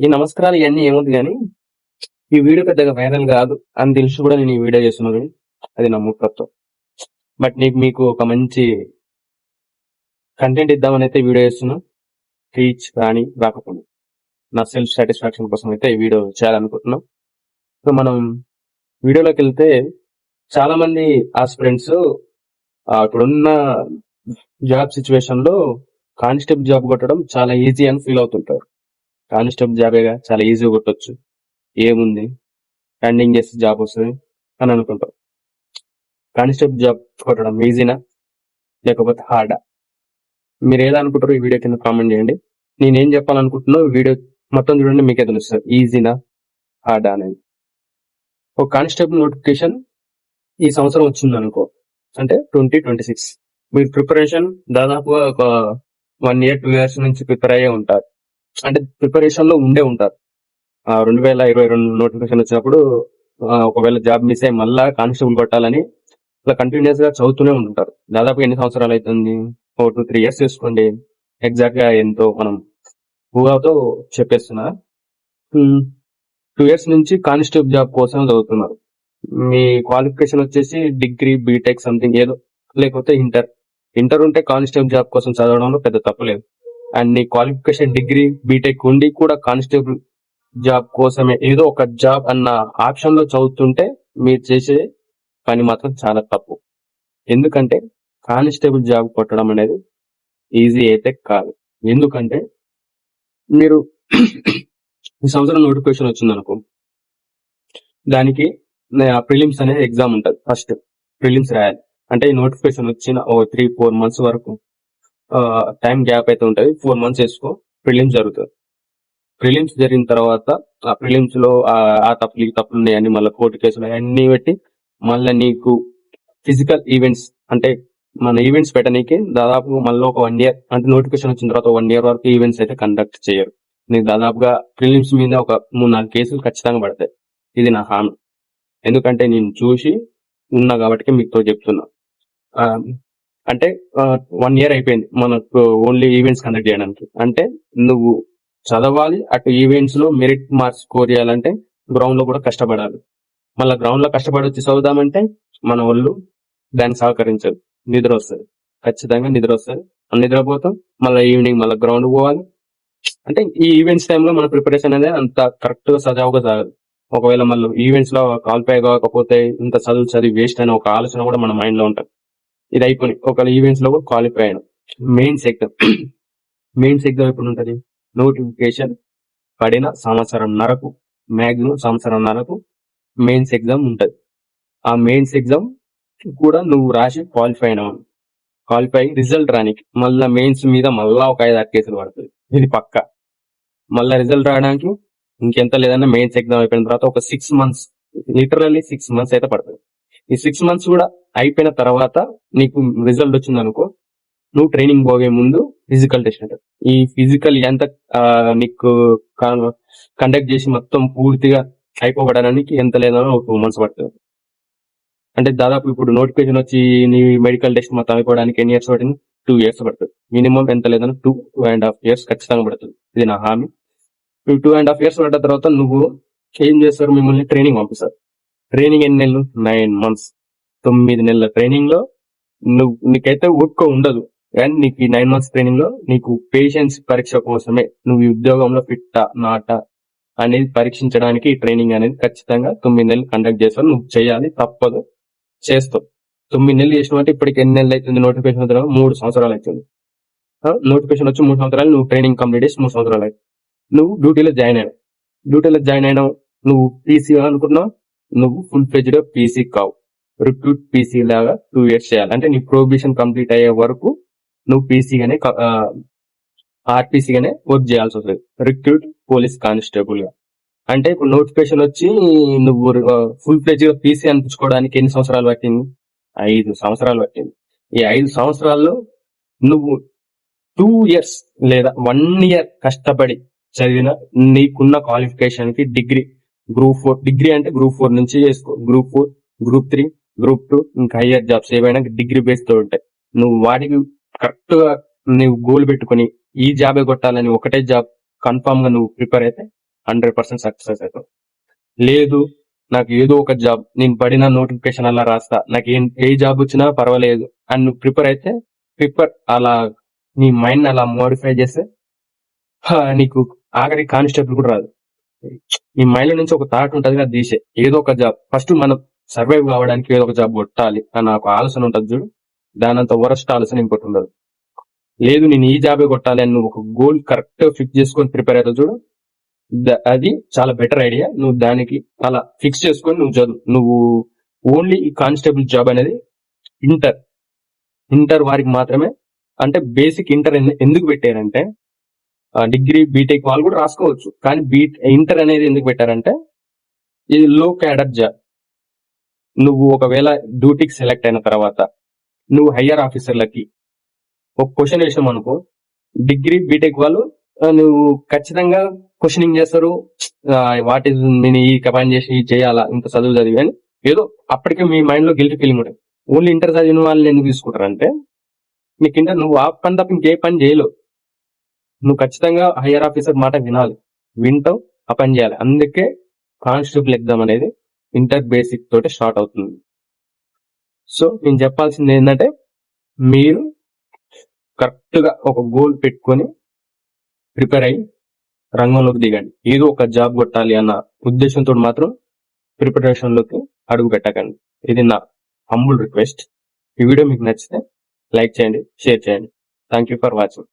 ఈ నమస్కారాలు ఇవన్నీ ఏముంది కానీ ఈ వీడియో పెద్దగా వైరల్ కాదు అని తెలిసి కూడా నేను ఈ వీడియో చేస్తున్నాను అది నా మూర్ఖత్వం బట్ నీకు మీకు ఒక మంచి కంటెంట్ ఇద్దామని అయితే వీడియో చేస్తున్నా. రీచ్ రాని రాకపోయింది నా సెల్ఫ్ సాటిస్ఫాక్షన్ కోసం అయితే ఈ వీడియో చేయాలనుకుంటున్నాం. సో మనం వీడియోలోకి వెళ్తే చాలా మంది ఆస్పిరెంట్స్ ఇప్పుడున్న జాబ్ సిచ్యువేషన్లో కానిస్టేబుల్ జాబ్ కొట్టడం చాలా ఈజీ అని ఫీల్ అవుతుంటారు. కానిస్టేబుల్ జాబేగా చాలా ఈజీగా కొట్టొచ్చు. ఏముంది? రన్నింగ్ చేస్తే జాబ్ వస్తుంది అని అనుకుంటాం. కానిస్టేబుల్ జాబ్ కొట్టడం ఈజీనా లేకపోతే హార్డా మీరు ఏదనుకుంటారో ఈ వీడియో కింద కామెంట్ చేయండి. నేనేం చెప్పాలనుకుంటున్నా వీడియో మొత్తం చూడండి మీకే తెలుస్తుంది. ఈజీనా హార్డా అనేది. ఒక కానిస్టేబుల్ నోటిఫికేషన్ ఈ సంవత్సరం వచ్చింది అనుకో అంటే ట్వంటీ ట్వంటీ సిక్స్ మీరు ప్రిపరేషన్ దాదాపుగా ఒక వన్ ఇయర్ టూ ఇయర్స్ నుంచి ప్రిపేర్ అయ్యే ఉంటారు. అంటే ప్రిపరేషన్లో ఉండే ఉంటారు. ఆ, రెండు వేల ఇరవై రెండు నోటిఫికేషన్ వచ్చినప్పుడు ఒకవేళ జాబ్ మిస్ అయ్యి మళ్ళా కానిస్టేబుల్ కొట్టాలని ఇట్లా కంటిన్యూస్గా చదువుతూనే ఉంటారు దాదాపు ఎన్ని సంవత్సరాలు అవుతుంది ఫోర్ టూ త్రీ ఇయర్స్ చూసుకోండి. ఎగ్జాక్ట్గా ఎంతో మనం ఊహాతో చెప్పేస్తున్నా. టూ ఇయర్స్ నుంచి కానిస్టేబుల్ జాబ్ కోసం చదువుతున్నారు. మీ క్వాలిఫికేషన్ వచ్చేసి డిగ్రీ బీటెక్ సంథింగ్ ఏదో లేకపోతే ఇంటర్ ఇంటర్ ఉంటే కానిస్టేబుల్ జాబ్ కోసం చదవడంలో పెద్ద తప్పలేదు అండ్ నీ క్వాలిఫికేషన్ డిగ్రీ బీటెక్ ఉండి కూడా కానిస్టేబుల్ జాబ్ కోసమే. ఏదో ఒక జాబ్ అన్న ఆప్షన్లో చదువుతుంటే మీరు చేసే పని మాత్రం చాలా తప్పు. ఎందుకంటే కానిస్టేబుల్ జాబ్ కొట్టడం అనేది ఈజీ అయితే కాదు. ఎందుకంటే మీరు ఈ సంవత్సరం నోటిఫికేషన్ వచ్చింది అనుకో దానికి ప్రిలిమ్స్ అనేది ఎగ్జామ్ ఉంటుంది. ఫస్ట్ ప్రిలిమ్స్ రాయాలి. అంటే ఈ నోటిఫికేషన్ వచ్చిన ఓ త్రీ ఫోర్ మంత్స్ వరకు టైం గ్యాప్ అయితే ఉంటుంది. ఫోర్ మంత్స్ వేసుకో. ప్రిలిమ్స్ జరుగుతుంది. ప్రిలిమ్స్ జరిగిన తర్వాత ఆ ప్రిలిమ్స్లో ఆ తప్పులు ఈ తప్పులు ఉన్నాయని మళ్ళీ కోర్టు కేసులు అన్ని పెట్టి మళ్ళీ నీకు ఫిజికల్ ఈవెంట్స్ అంటే మన ఈవెంట్స్ పెట్టడానికి దాదాపు మళ్ళీ ఒక వన్ ఇయర్ అంటే నోటిఫికేషన్ వచ్చిన తర్వాత వన్ ఇయర్ వరకు ఈవెంట్స్ అయితే కండక్ట్ చేయరు. నీకు దాదాపుగా ప్రిలిమ్స్ మీద ఒక మూడు నాలుగు కేసులు ఖచ్చితంగా పడతాయి. ఇది నా హామీ. ఎందుకంటే నేను చూసి ఉన్నా కాబట్టి మీతో చెప్తున్నా. అంటే వన్ ఇయర్ అయిపోయింది మనకు ఓన్లీ ఈవెంట్స్ కండక్ట్ చేయడానికి. అంటే నువ్వు చదవాలి అటు ఈవెంట్స్లో మెరిట్ మార్క్స్ స్కోర్ చేయాలంటే గ్రౌండ్లో కూడా కష్టపడాలి. మళ్ళీ గ్రౌండ్లో కష్టపడి వచ్చి చదువుదామంటే మన వాళ్ళు దాన్ని సహకరించదు. నిద్ర వస్తుంది. ఖచ్చితంగా నిద్ర వస్తుంది. నిద్రపోతాం మళ్ళీ ఈవినింగ్ మళ్ళీ గ్రౌండ్ పోవాలి. అంటే ఈ ఈవెంట్స్ టైంలో మన ప్రిపరేషన్ అనేది అంత కరెక్ట్గా సజావుగా సాగదు. ఒకవేళ మళ్ళీ ఈవెంట్స్లో క్వాలిఫై కాకపోతే ఇంత చదువు చదివి వేస్ట్ అనే ఒక ఆలోచన కూడా మన మైండ్లో ఉంటుంది. ఇది అయిపోయి ఒకవేళ ఈవెంట్స్లో కూడా క్వాలిఫై అయిన. మెయిన్స్ ఎగ్జామ్ మెయిన్స్ ఎగ్జామ్ ఎప్పుడు ఉంటుంది? నోటిఫికేషన్ పడిన సంవత్సరం నరకు మ్యాక్సిమం సంవత్సరం నరకు మెయిన్స్ ఎగ్జామ్ ఉంటుంది. ఆ మెయిన్స్ ఎగ్జామ్ కూడా నువ్వు రాసి క్వాలిఫై అయినావు. క్వాలిఫై రిజల్ట్ రానికి మళ్ళా మెయిన్స్ మీద మళ్ళా ఒక ఐదు ఆరు కేసులు పడుతుంది. ఇది పక్క. మళ్ళా రిజల్ట్ రావడానికి ఇంకెంత లేదన్నా మెయిన్స్ ఎగ్జామ్ అయిపోయిన తర్వాత ఒక six months literally six months అయితే పడుతుంది. ఈ సిక్స్ మంత్స్ కూడా అయిపోయిన తర్వాత నీకు రిజల్ట్ వచ్చింది అనుకో నువ్వు ట్రైనింగ్ పోగే ముందు ఫిజికల్ టెస్ట్ అంటారు ఈ ఫిజికల్ ఎంత నీకు కండక్ట్ చేసి మొత్తం పూర్తిగా అయిపోవడానికి ఎంత లేదనో ఒక టూ మంత్స్ పడుతుంది. అంటే దాదాపు ఇప్పుడు నోటిఫికేషన్ వచ్చి నీ మెడికల్ టెస్ట్ మొత్తం అయిపోవడానికి ఎన్ని ఇయర్స్ పడుతుంది టూ ఇయర్స్ పడుతుంది. మినిమం ఎంత లేదన్నా two two and half years ఖచ్చితంగా పడుతుంది. ఇది నా హామీ. టూ అండ్ హాఫ్ ఇయర్స్ పడ్డ తర్వాత నువ్వు ఏం చేస్తారు? మిమ్మల్ని ట్రైనింగ్ పంపిస్తారు. ట్రైనింగ్ ఎన్ని నెలలు? నైన్ మంత్స్ తొమ్మిది నెలల ట్రైనింగ్లో నువ్వు నీకైతే ఊరుకో ఉండదు. కానీ నీకు ఈ నైన్ మంత్స్ ట్రైనింగ్లో నీకు పేషెన్స్ పరీక్ష కోసమే. నువ్వు ఈ ఉద్యోగంలో ఫిట్టా నాట అనేది పరీక్షించడానికి ఈ ట్రైనింగ్ అనేది ఖచ్చితంగా తొమ్మిది నెలలు కండక్ట్ చేస్తావు. నువ్వు చేయాలి తప్పదు చేస్తావు. తొమ్మిది నెలలు చేసినట్టు ఇప్పటికి ఎన్ని నెలలు అవుతుంది? నోటిఫికేషన్ వచ్చిన మూడు సంవత్సరాలు అవుతుంది. నోటిఫికేషన్ వచ్చి మూడు సంవత్సరాలు నువ్వు ట్రైనింగ్ కంప్లీట్ చేసి మూడు సంవత్సరాలు అవుతుంది. నువ్వు డ్యూటీలో జాయిన్ అయినావు. డ్యూటీలో జాయిన్ అయినావు. నువ్వు పీసీ అనుకున్నావు. నువ్వు ఫుల్ ఫ్లెజ్డ్ పీసీ కావు. రిక్రూట్ పీసీ లాగా టూ ఇయర్స్ చేయాలి. అంటే నీ ప్రొబిషన్ కంప్లీట్ అయ్యే వరకు నువ్వు పీసీగానే గానే గానే వర్క్ చేయాల్సి వస్తుంది. రిక్రూట్ పోలీస్ కానిస్టేబుల్గా. అంటే ఇప్పుడు నోటిఫికేషన్ వచ్చి నువ్వు ఫుల్ ఫ్లెజ్గా పీసీ అనిపించుకోవడానికి ఎన్ని సంవత్సరాలు పట్టింది? ఐదు సంవత్సరాలు పట్టింది. ఈ ఐదు సంవత్సరాల్లో నువ్వు టూ ఇయర్స్ లేదా వన్ ఇయర్ కష్టపడి చదివిన నీకున్న క్వాలిఫికేషన్కి డిగ్రీ గ్రూప్ ఫోర్ డిగ్రీ అంటే గ్రూప్ ఫోర్ నుంచి చేసుకో group four group three group two ఇంకా హయ్యర్ జాబ్స్ ఏవైనా డిగ్రీ బేస్తో ఉంటాయి. నువ్వు వాటికి కరెక్ట్గా నువ్వు గోల్ పెట్టుకొని ఈ జాబే కొట్టాలని ఒకటే జాబ్ కన్ఫామ్గా నువ్వు ప్రిపేర్ అయితే హండ్రెడ్ పర్సెంట్ సక్సెస్ అవుతావు. లేదు నాకు ఏదో ఒక జాబ్ నేను పడిన నోటిఫికేషన్ అలా రాస్తా నాకు ఏం ఏ జాబ్ వచ్చినా పర్వాలేదు అండ్ నువ్వు ప్రిపేర్ అయితే ప్రిపేర్ అలా నీ మైండ్ అలా మోడిఫై చేస్తే నీకు ఆఖరి కానిస్టేబుల్ కూడా రాదు. నీ మైండ్ నుంచి ఒక థాట్ ఉంటుంది అది తీసే. ఏదో ఒక జాబ్ ఫస్ట్ మనం సర్వైవ్ కావడానికి ఏదో ఒక జాబ్ కొట్టాలి. అని ఒక ఆలోచన ఉంటుంది చూడు. దానంత వరస్ట్ ఆలోచన ఇంకోటి ఉండదు. లేదు నేను ఈ జాబే కొట్టాలి అని నువ్వు ఒక గోల్ కరెక్ట్ ఫిక్స్ చేసుకొని ప్రిపేర్ అవుతావు చూడు. అది చాలా బెటర్ ఐడియా నువ్వు దానికి అలా ఫిక్స్ చేసుకొని నువ్వు చదువు. నువ్వు ఓన్లీ ఈ కానిస్టేబుల్ జాబ్ అనేది ఇంటర్ ఇంటర్ వారికి మాత్రమే. అంటే బేసిక్ ఇంటర్ ఎందుకు పెట్టారంటే డిగ్రీ బీటెక్ వాళ్ళు కూడా రాసుకోవచ్చు. కానీ బీ ఇంటర్ అనేది ఎందుకు పెట్టారంటే ఇది లో క్యాడర్ జాబ్. నువ్వు ఒకవేళ డ్యూటీకి సెలెక్ట్ అయిన తర్వాత నువ్వు హయ్యర్ ఆఫీసర్లకి ఒక క్వశ్చన్ వేసాం అనుకో డిగ్రీ బీటెక్ వాళ్ళు నువ్వు ఖచ్చితంగా క్వశ్చనింగ్ చేస్తారు. వాట్ ఈస్ నేను ఈ పని చేసి ఇది చేయాలా ఇంత చదువు చదివి అని. ఏదో అప్పటికే మీ మైండ్లో గిల్ట్ ఫీలింగ్ ఉంటుంది. ఓన్లీ ఇంటర్ చదివిన వాళ్ళు ఎందుకు తీసుకుంటారంటే నీకు ఇంటర్ నువ్వు ఆ పని తప్ప ఇంకే పని చేయలేవు. నువ్వు ఖచ్చితంగా హయ్యర్ ఆఫీసర్ మాట వినాలి. వింటావు ఆ పని చేయాలి. అందుకే కానిస్టేబుల్ ఎగ్జామ్ అనేది ఇంటర్ బేసిక్ తోటి స్టార్ట్ అవుతుంది. సో నేను చెప్పాల్సింది ఏంటంటే మీరు కరెక్ట్గా ఒక గోల్ పెట్టుకొని ప్రిపేర్ అయ్యి రంగంలోకి దిగండి. ఏదో ఒక జాబ్ కొట్టాలి అన్న ఉద్దేశంతో మాత్రం ప్రిపరేషన్లోకి అడుగు పెట్టకండి. ఇది నా హంబుల్ రిక్వెస్ట్ ఈ వీడియో మీకు నచ్చితే లైక్ చేయండి షేర్ చేయండి. Thank you for watching